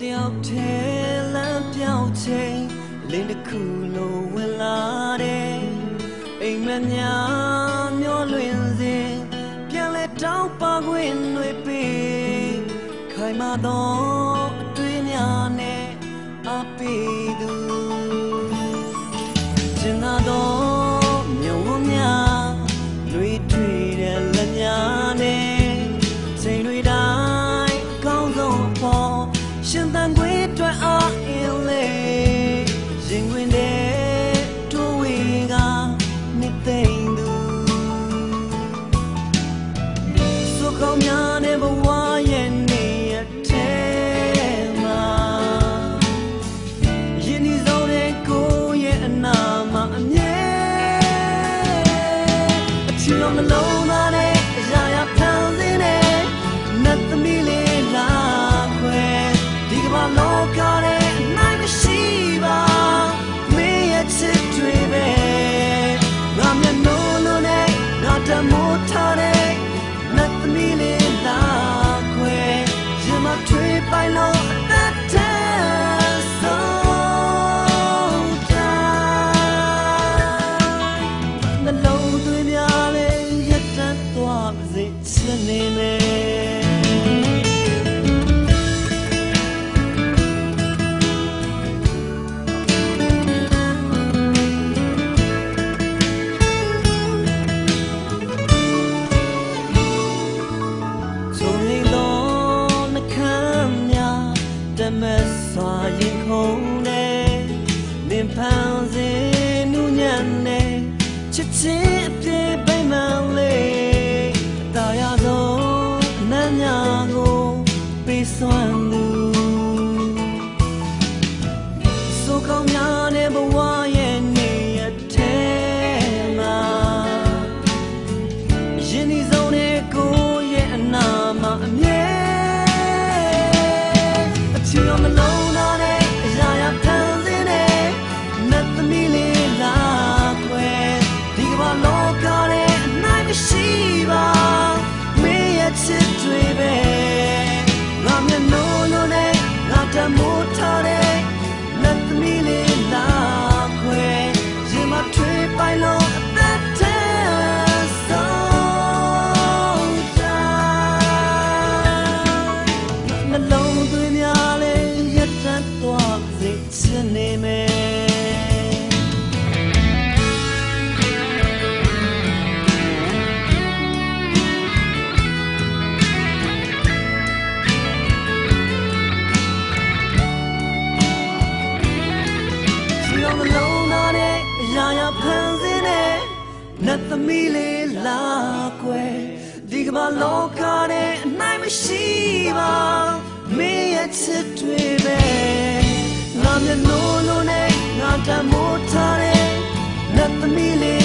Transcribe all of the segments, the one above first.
တယောက်ထဲလမ်းပြောင်းချိန်လင်းတစ်ခုလိုဝင်လာတဲ့အိမ်မများမျောလွင်စဉ်ပြန်လဲတောင်းပါခွင့်တွေပေးခိုင်မာသောအတွေ့များနဲ့အပိသူ နာမအမြဲအချီလုံးနှလုံး မက်စွာရင်ခုန်နေနင်ဖန်စေနူးညံ့နေချစ်ချင်းအပြေပိတ်မှန်လေးအတားရဆုံးအနမ်းများကိုပေးစွမ်း နှလုံးသွင်းများလဲရတတ်သွားစေချင်နေမယ်စီအောင်မလုံးသားနဲ့အရာရာဖန်ဆင်းတဲ့နတ်သမီးလေးလာကွယ်ဒီ ကမ္ဘာလောကနဲ့အနိုင်မရှိပါမင်းရဲ့ချစ်တွေပဲငါမျက်နှာလုံးနဲ့ငါတမိုးထားတဲ့လက်သမီးလေး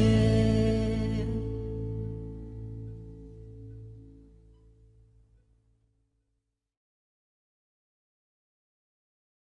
again.